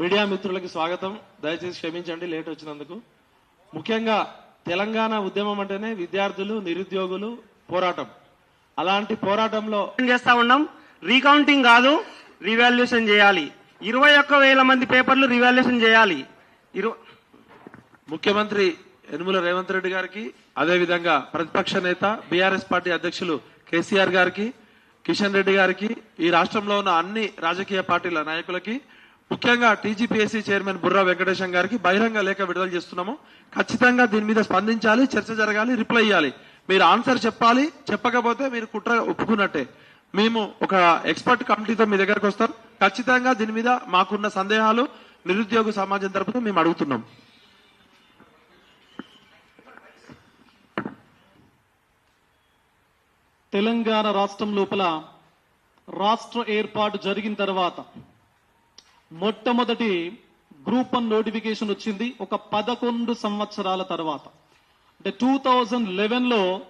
Media మిత్రులకి స్వాగతం. దయచేసి క్షమించండి లేట్ వచ్చినందుకు. ముఖ్యంగా తెలంగాణ ఉద్యమం అంటేనే విద్యార్థులు నిరుద్యోగులు పోరాటం. అలాంటి పోరాటంలో చేస్తా ఉన్నాం? రీకౌంటింగ్ కాదు రివాల్యూషన్ చేయాలి. ఇరవై ఒక్క వేల మంది పేపర్లు రివాల్యూషన్ చేయాలి. ఇరు ముఖ్యమంత్రి యనుమల రేవంత్ రెడ్డి గారికి అదేవిధంగా ప్రతిపక్ష నేత బీఆర్ఎస్ పార్టీ అధ్యక్షులు కేసీఆర్ గారికి కిషన్ రెడ్డి గారికి ఈ రాష్ట్రంలో ఉన్న అన్ని రాజకీయ పార్టీల నాయకులకి ముఖ్యంగా టీజీపీఎస్సీ చైర్మన్ బుర్రా వెంకటేశం గారికి బహిరంగ లేఖ విడుదల చేస్తున్నాము. ఖచ్చితంగా దీని మీద స్పందించాలి చర్చ జరగాలి రిప్లై ఇవ్వాలి మీరు ఆన్సర్ చెప్పాలి చెప్పకపోతే మీరు కుట్ర ఒప్పుకున్నట్టే. మేము ఒక ఎక్స్పర్ట్ కమిటీతో మీ దగ్గరకు వస్తాం. ఖచ్చితంగా దీని మీద మాకున్న సందేహాలు నిరుద్యోగ సమాజం తరపున మేము అడుగుతున్నాం. తెలంగాణ రాష్ట్రం లోపల రాష్ట్ర ఏర్పాటు జరిగిన తర్వాత మొట్టమొదటి గ్రూప్ వన్ నోటిఫికేషన్ వచ్చింది ఒక పదకొండు సంవత్సరాల తర్వాత. అంటే టూ థౌజండ్ లెవెన్లో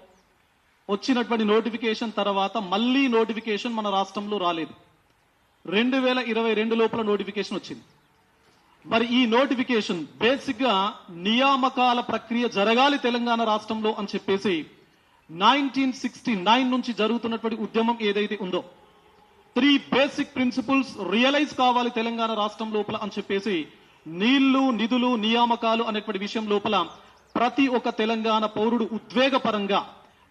వచ్చినటువంటి నోటిఫికేషన్ తర్వాత మళ్ళీ నోటిఫికేషన్ మన రాష్ట్రంలో రాలేదు. రెండు వేల ఇరవై రెండు లోపల నోటిఫికేషన్ వచ్చింది. మరి ఈ నోటిఫికేషన్ బేసిక్గా నియామకాల ప్రక్రియ జరగాలి తెలంగాణ రాష్ట్రంలో అని చెప్పేసి నైన్టీన్ సిక్స్టీ నైన్ నుంచి జరుగుతున్నటువంటి ఉద్యమం ఏదైతే ఉందో త్రీ బేసిక్ ప్రిన్సిపల్స్ రియలైజ్ కావాలి తెలంగాణ రాష్ట్రం లోపల అని చెప్పేసి నీళ్ళు నిధులు నియామకాలు అనేటువంటి విషయం లోపల ప్రతి ఒక్క తెలంగాణ పౌరుడు ఉద్వేగపరంగా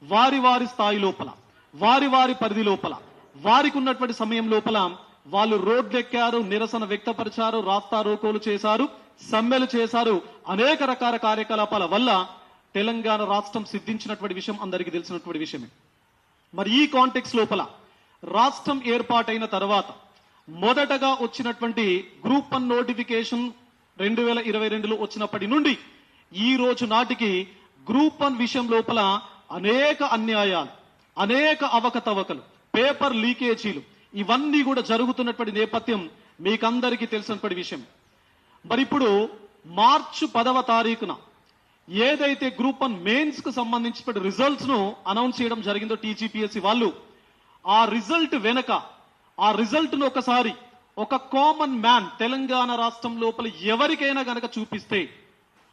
వారి వారి స్థాయి లోపల వారి వారి పరిధి లోపల వారికి ఉన్నటువంటి సమయం లోపల వాళ్ళు రోడ్లెక్కారు నిరసన వ్యక్తపరిచారు రాస్తా రోకోలు చేశారు సమ్మెలు చేశారు అనేక రకాల కార్యకలాపాల వల్ల తెలంగాణ రాష్ట్రం సిద్ధించినటువంటి విషయం అందరికీ తెలిసినటువంటి విషయమే. మరి ఈ కాంటెక్స్ లోపల రాష్ట్రం ఏర్పాటైన తర్వాత మొదటగా వచ్చినటువంటి గ్రూప్ వన్ నోటిఫికేషన్ రెండు వేల ఇరవై రెండులో వచ్చినప్పటి నుండి ఈ రోజు నాటికి గ్రూప్ వన్ విషయం లోపల అనేక అన్యాయాలు అనేక అవకతవకలు పేపర్ లీకేజీలు ఇవన్నీ కూడా జరుగుతున్నటువంటి నేపథ్యం మీకందరికీ తెలిసినటువంటి విషయం. మరి ఇప్పుడు మార్చి పదవ తారీఖున ఏదైతే గ్రూప్ వన్ మెయిన్స్కు సంబంధించిన రిజల్ట్స్ను అనౌన్స్ చేయడం జరిగిందో టీజీపీఎస్సీ వాళ్ళు ఆ రిజల్ట్ వెనక ఆ రిజల్ట్ను ఒకసారి ఒక కామన్ మ్యాన్ తెలంగాణ రాష్ట్రం లోపల ఎవరికైనా గనక చూపిస్తే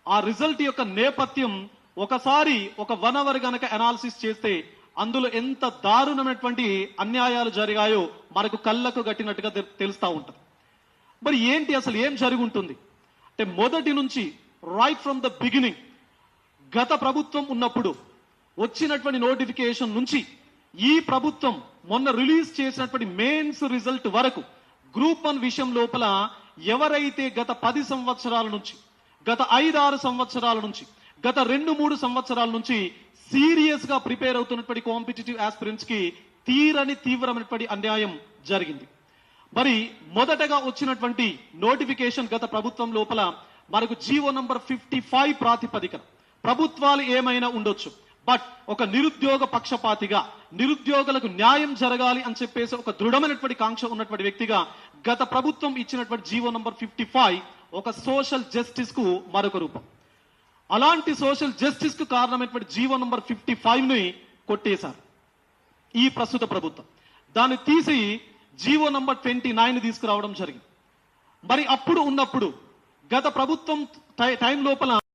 ఆ రిజల్ట్ యొక్క నేపథ్యం ఒకసారి ఒక వన్ అవర్ గనక అనాలిసిస్ చేస్తే అందులో ఎంత దారుణమైనటువంటి అన్యాయాలు జరిగాయో మనకు కళ్ళకు గట్టినట్టుగా తె- ఉంటుంది. మరి ఏంటి అసలు ఏం జరిగి ఉంటుంది అంటే మొదటి నుంచి రైట్ ఫ్రమ్ ద బిగినింగ్ గత ప్రభుత్వం ఉన్నప్పుడు వచ్చినటువంటి నోటిఫికేషన్ నుంచి ఈ ప్రభుత్వం మొన్న రిలీజ్ చేసినటువంటి మెయిన్స్ రిజల్ట్ వరకు గ్రూప్ వన్ విషయం లోపల ఎవరైతే గత పది సంవత్సరాల నుంచి గత ఐదారు సంవత్సరాల నుంచి గత రెండు మూడు సంవత్సరాల నుంచి సీరియస్గా ప్రిపేర్ అవుతున్నటువంటి కాంపిటేటివ్ ఆస్పిరెంట్స్కి తీరని తీవ్రమైనటువంటి అన్యాయం జరిగింది. మరి మొదటగా వచ్చినటువంటి నోటిఫికేషన్ గత ప్రభుత్వం లోపల మనకు జీవో నంబర్ ఫిఫ్టీ ఫైవ్ ప్రాతిపదికన ప్రభుత్వాలు ఏమైనా ఉండొచ్చు? బట్ ఒక నిరుద్యోగ పక్షపాతిగా నిరుద్యోగులకు న్యాయం జరగాలి అని చెప్పేసి ఒక దృఢమైనటువంటి కాంక్ష ఉన్నటువంటి వ్యక్తిగా గత ప్రభుత్వం ఇచ్చినటువంటి జీవో నంబర్ ఫిఫ్టీ ఫైవ్ ఒక సోషల్ జస్టిస్కు మరొక రూపం. అలాంటి సోషల్ జస్టిస్కు కారణమైనటువంటి జీవో నంబర్ ఫిఫ్టీ ఫైవ్ని కొట్టేశారు ఈ ప్రస్తుత ప్రభుత్వం. దాన్ని తీసి జీవో నంబర్ ట్వంటీ నైన్ తీసుకురావడం జరిగింది. మరి అప్పుడు ఉన్నప్పుడు గత ప్రభుత్వం టైం లోపల